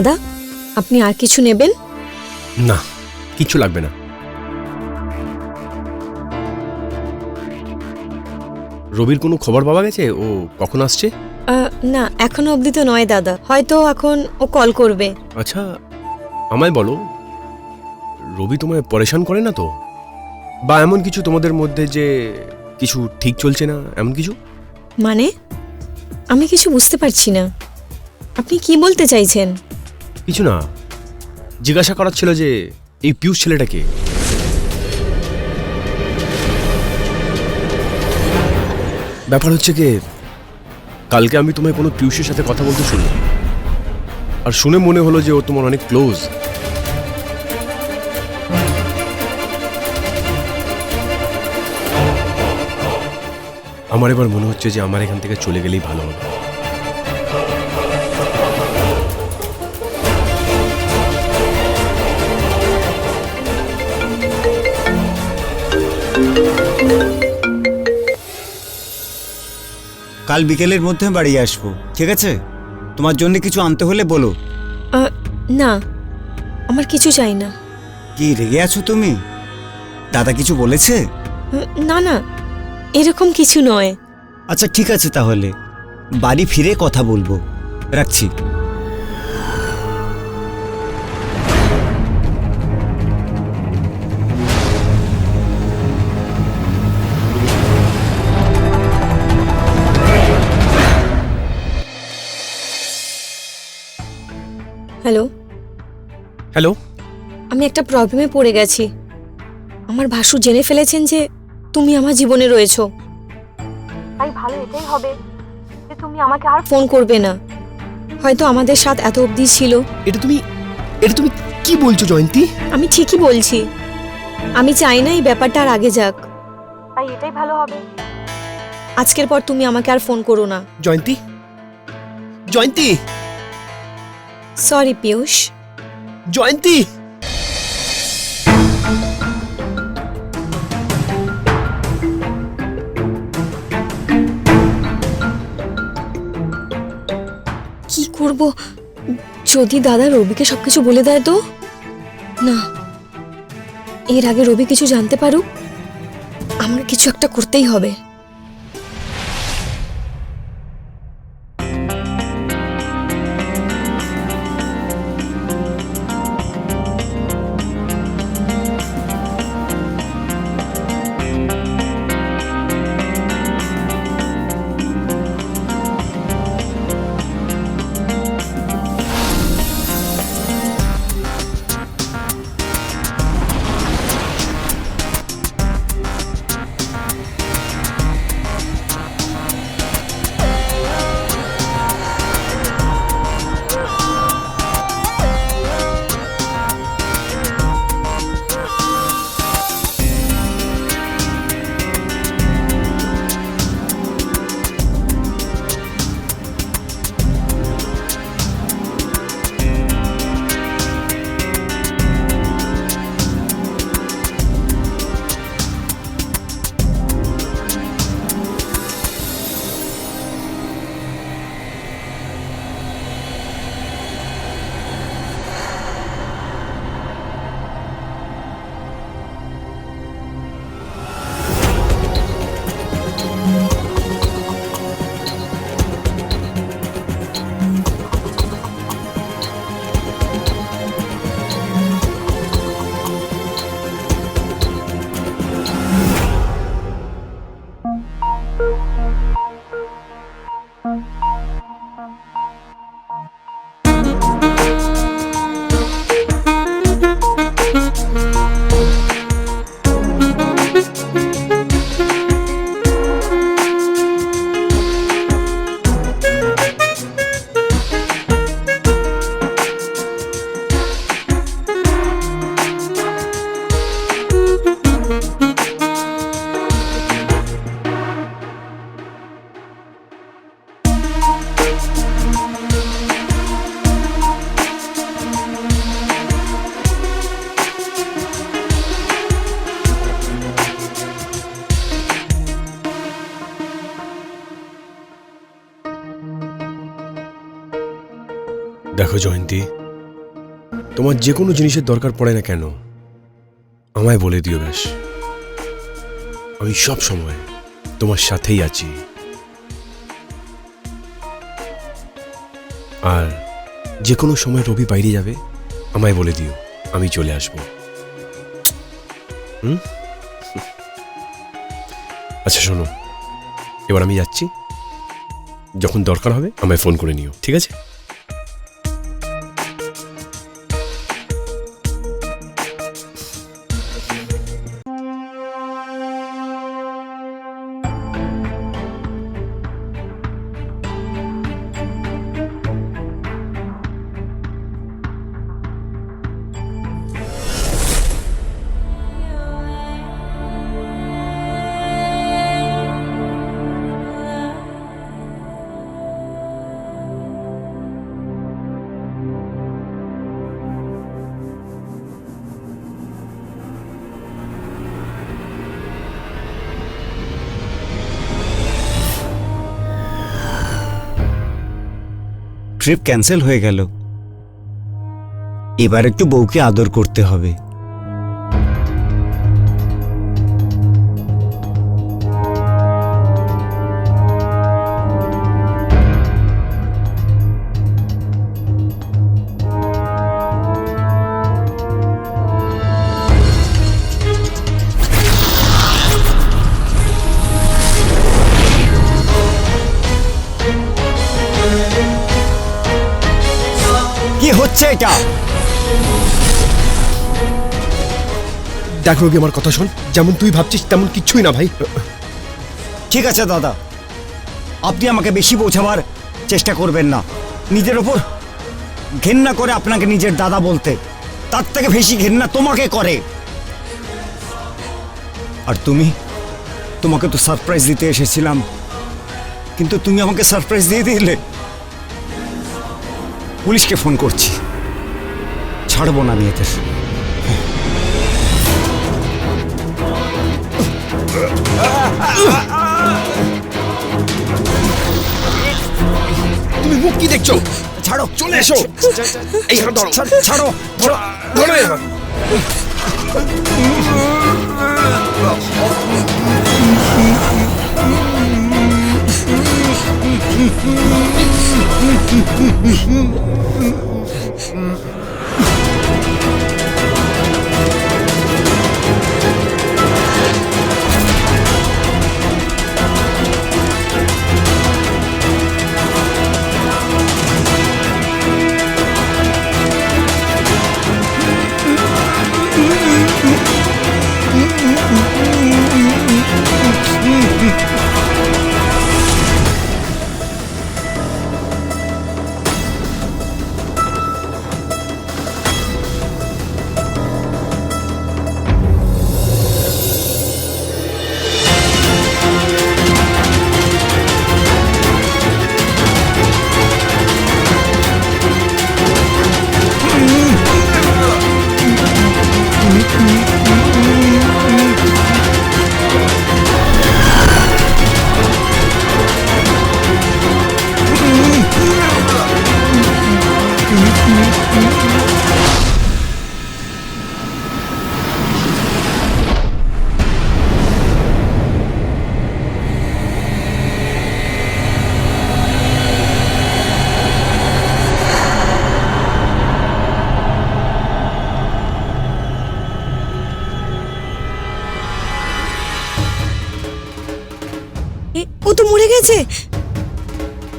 দাদা আপনি আর কিছু নেবেন? না কিছু লাগবে না। রবির কোনো খবর পাওয়া গেছে? ও কখন আসছে? না এখনও অবধি তো নয় দাদা। হয়তো এখন ও কল করবে। আচ্ছা আমায় বলো রবি তোমায় পরেশান করে না তো? বা এমন কিছু তোমাদের মধ্যে যে কিছু ঠিক চলছে না এমন কিছু? মানে? আমি কিছু বুঝতে পারছি না। আপনি কি বলতে চাইছেন? কিছু না। জিজ্ঞাসা করার ছিল যে, এই পিয়ুষ ছেলেটাকে। ব্যাপার হচ্ছে কি, কালকে আমি তোমায় কোনো পিয়ুষের সাথে কথা বলতে শুনলাম আর শুনে মনে হলো যে ও তোমার অনেক ক্লোজ। আমার এবার মনে হচ্ছে যে আমার এখান থেকে চলে গেলেই ভালো হবে। কাল বিকেলের মধ্যে বাড়ি আসব ঠিক আছে? তোমার জন্য কিছু আনতে হলে বলো। না আমার কিছু চাই না। কি রেগে আছো তুমি? দাদা কিছু বলেছে? না না এরকম কিছু নয়। আচ্ছা ঠিক আছে তাহলে। বাড়ি ফিরে কথা বলব। রাখছি। হ্যালো। হ্যালো। আমি একটা প্রবলেমে পড়ে গেছি। আমার ভাসু জেনে ফেলেছেন যে তুমি আমার জীবনে রয়েছো। তাই ভালো এটাই হবে যে তুমি আমাকে আর ফোন করবে না। হয়তো আমাদের সাথ এত অবধি ছিল। এটা তুমি এটা তুমি কি বলছো জয়ন্তী? আমি ঠিকই বলছি। আমি চাই না এই ব্যাপারটা আর আগে যাক। তাই এটাই ভালো হবে। আজকের পর তুমি আমাকে আর ফোন করো না। জয়ন্তী? জয়ন্তী? সরি পিয়ুষ জয়ন্তী কি করব? যদি দাদা রবিকে সবকিছু বলে দেয় তো? না। এর আগে রবি কিছু জানতে পারুক আমার কিছু একটা করতেই হবে। দেখো জয়ন্তী, তোমার যে কোনো জিনিসের দরকার পড়ে না কেন, আমায় বলে দিও বেশ আমি সব সময় তোমার সাথেই আছি। আর যে কোনো সময় রবি বাইরে যাবে, আমায় বলে দিও, আমি চলে আসব। হুম? আচ্ছা শোনো, এবার আমি যাচ্ছি। যখন দরকার হবে, আমায় ফোন করে নিও, ঠিক আছে? ট্রিপ ক্যান্সেল হয়ে গেল। এবার একটু বউকে আদর করতে হবে। কি হচ্ছে এটা? দেখ রবি আমার কথা শোন। যেমন তুই ভাবছিস তেমন কিচ্ছুই না ভাই। ঠিক আছে দাদা। আপনি আমাকে বেশি বোঝাবার চেষ্টা করবেন না। নিজের ওপর ঘেন্না করে আপনাকে নিজের দাদা বলতে। তার থেকে বেশি ঘেন্না তোমাকে করে। আর তুমি তোমাকে তো সারপ্রাইজ দিতে এসেছিলাম। কিন্তু তুমি আমাকে সারপ্রাইজ দিয়ে দিলে। পুলিশকে ফোন করছি। ছাড়বো না আমি এদের তুমি মুখ কি দেখছ? ছাড়ো, চলে এসো। এই, ছাড়ো, ধরো এই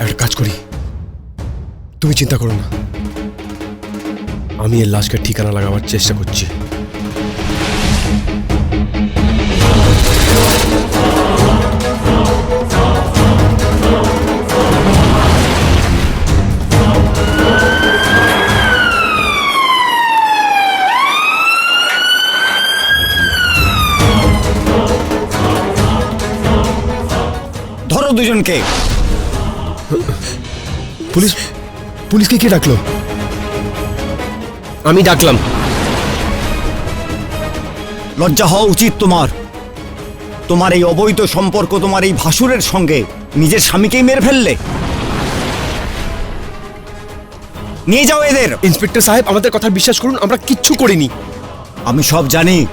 একটা কাজ করি। তুমি চিন্তা করো না। আমি এর লাশকে ঠিকানা লাগাবার চেষ্টা করছি। ধরো দুজনকে। পুলিশ পুলিশকে কে ডাকলো? আমি ডাকলাম। লজ্জা হওয়া উচিত তোমার। তোমার এই অবৈধ সম্পর্ক তোমার এই ভাসুরের সঙ্গে। নিজের স্বামীকেই মেরে ফেললে। নিয়ে যাও এদের। ইন্সপেক্টর সাহেব আমাদের কথা বিশ্বাস করুন আমরা কিচ্ছু করিনি। আমি সব জানি।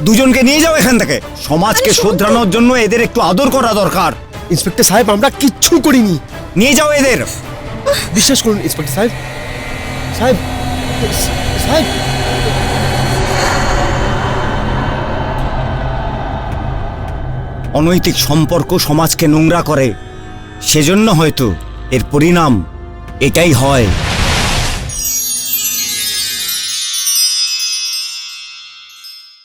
দুজনকে নিয়ে যাও এখান থেকে। সমাজকে শোধরানোর জন্য এদের একটু আদর করা দরকার। ইন্সপেক্টর সাহেব আমরা কিচ্ছু করিনি। নিয়ে যাও এদের। বিশ্বাস করুন, ইন্সপেক্টর সাহেব। সাহেব সাহেব। অনৈতিক সম্পর্ক সমাজকে নোংরা করে, সেজন্য হয়তো এর পরিণাম এটাই হয়।